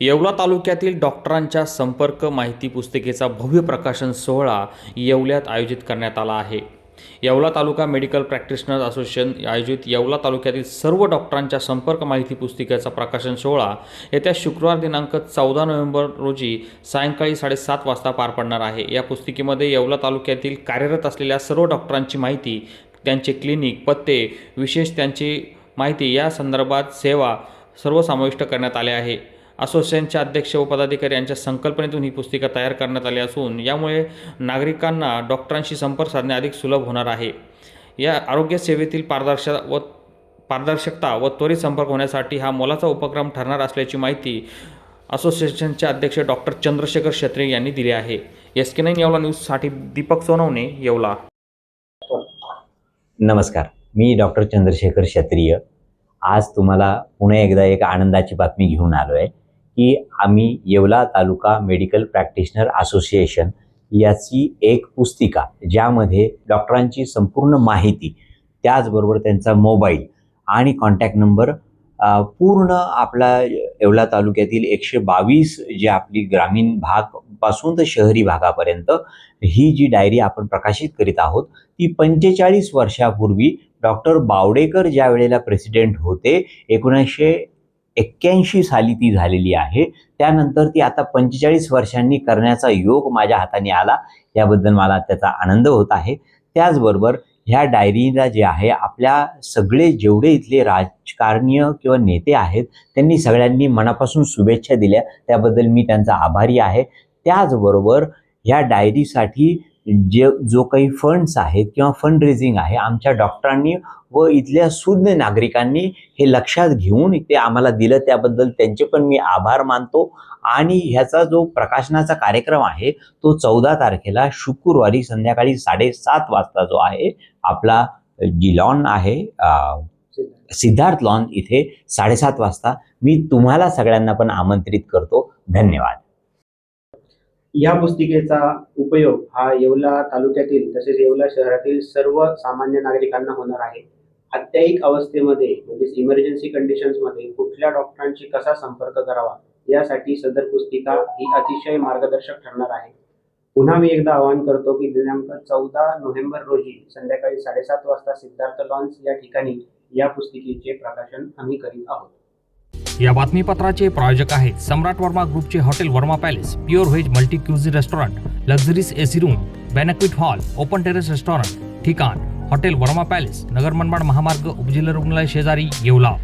येवला तालुक्यातील डॉक्टरांच्या संपर्क माहिती पुस्तिकेचा भव्य प्रकाशन सोहळा येवल्यात आयोजित करण्यात आला आहे. Yeola taluka medical practitioner association आयोजित येवला तालुक्यातील सर्व डॉक्टरांच्या संपर्क माहिती पुस्तिकेचा प्रकाशन सोहळा येत्या शुक्रवार दिनांक चौदा नोव्हेंबर रोजी सायंकाळी साडेसात वाजता पार पडणार आहे. या पुस्तिकेमध्ये येवला तालुक्यातील कार्यरत असलेल्या सर्व डॉक्टरांची माहिती त्यांचे क्लिनिक पत्ते विशेष त्यांची माहिती या संदर्भात सेवा सर्व समाविष्ट करण्यात आले आहे. असोसिएशनच्या अध्यक्ष व पदाधिकारी यांच्या संकल्पनेतून ही पुस्तिका तयार करण्यात आली असून यामुळे नागरिकांना डॉक्टरांशी संपर्क साधणे अधिक सुलभ होणार आहे. या आरोग्य सेवेतील पारदर्शक व पारदर्शकता व त्वरित संपर्क होण्यासाठी हा मोलाचा उपक्रम ठरणार असल्याची माहिती असोसिएशनचे अध्यक्ष डॉक्टर चंद्रशेखर क्षत्रिय यांनी दिली आहे. एस के नाईन येवला न्यूजसाठी दीपक सोनवणे येवला. नमस्कार. मी डॉक्टर चंद्रशेखर क्षत्रिय आज तुम्हाला पुन्हा एकदा एक आनंदाची बातमी घेऊन आलो आहे की आम्ही Yeola taluka medical practitioner association याची एक पुस्तिका ज्यामध्ये डॉक्टरांची संपूर्ण माहिती त्याचबरोबर त्यांचा मोबाईल आणि कॉन्टॅक्ट नंबर पूर्ण आपला येवला तालुक्यातील एकशे बावीस जे आपली ग्रामीण भागपासून तर शहरी भागापर्यंत ही जी डायरी आपण प्रकाशित करीत आहोत ती पंचेचाळीस वर्षापूर्वी डॉक्टर बावडेकर ज्या वेळेला प्रेसिडेंट होते एकोणीसशे एक्क्याऐंशी साली ती झालेली आहे. त्यानंतर ती आता पंचेचाळीस वर्षांनी करण्याचा योग माझ्या हाताने आला. याबद्दल मला त्याचा आनंद होत आहे. त्याचबरोबर ह्या डायरीला जे आहे आपल्या सगळे जेवढे इथले राजकारणीय किंवा नेते आहेत त्यांनी सगळ्यांनी मनापासून शुभेच्छा दिल्या. त्याबद्दल मी त्यांचा आभारी आहे. त्याचबरोबर ह्या डायरीसाठी जे जो काही फंड्स आहेत किंवा फंड रेझिंग आहे आमच्या डॉक्टरांनी व इथल्या सुज्ञ नागरिकांनी हे लक्षात घेऊन ते आम्हाला दिलं. त्याबद्दल त्यांचे पण मी आभार मानतो. आणि ह्याचा जो प्रकाशनाचा कार्यक्रम आहे तो चौदा तारखेला शुक्रवारी संध्याकाळी साडेसात वाजता जो आहे आपला जी लॉन आहे सिद्धार्थ लॉन इथे साडेसात वाजता मी तुम्हाला सगळ्यांना पण आमंत्रित करतो. धन्यवाद. या पुस्तिकेचा उपयोग हा येवला तालुक्यातील तसेच येवला शहरातील सर्व सामान्य नागरिकांना होणार आहे. अत्यायिक अवस्थेमध्ये म्हणजेच इमर्जन्सी कंडिशन्समध्ये कुठल्या डॉक्टरांशी कसा संपर्क करावा यासाठी सदर पुस्तिका ही अतिशय मार्गदर्शक ठरणार आहे. पुन्हा मी एकदा आवाहन करतो की दिनांक चौदा नोव्हेंबर रोजी संध्याकाळी साडेसात वाजता सिद्धार्थ लॉन्स या ठिकाणी या पुस्तिकेचे प्रकाशन आम्ही करीत आहोत. या बातमीपत्राचे प्रायोजक आहेत सम्राट वर्मा ग्रुपचे hotel Verma palace pure veg multi cuisine restaurant luxuries AC room banquet hall open terrace restaurant ठिकाण हॉटेल वर्मा पॅलेस नगर मनमाड महामार्ग उपजिल्हा रुग्णालय शेजारी येवला.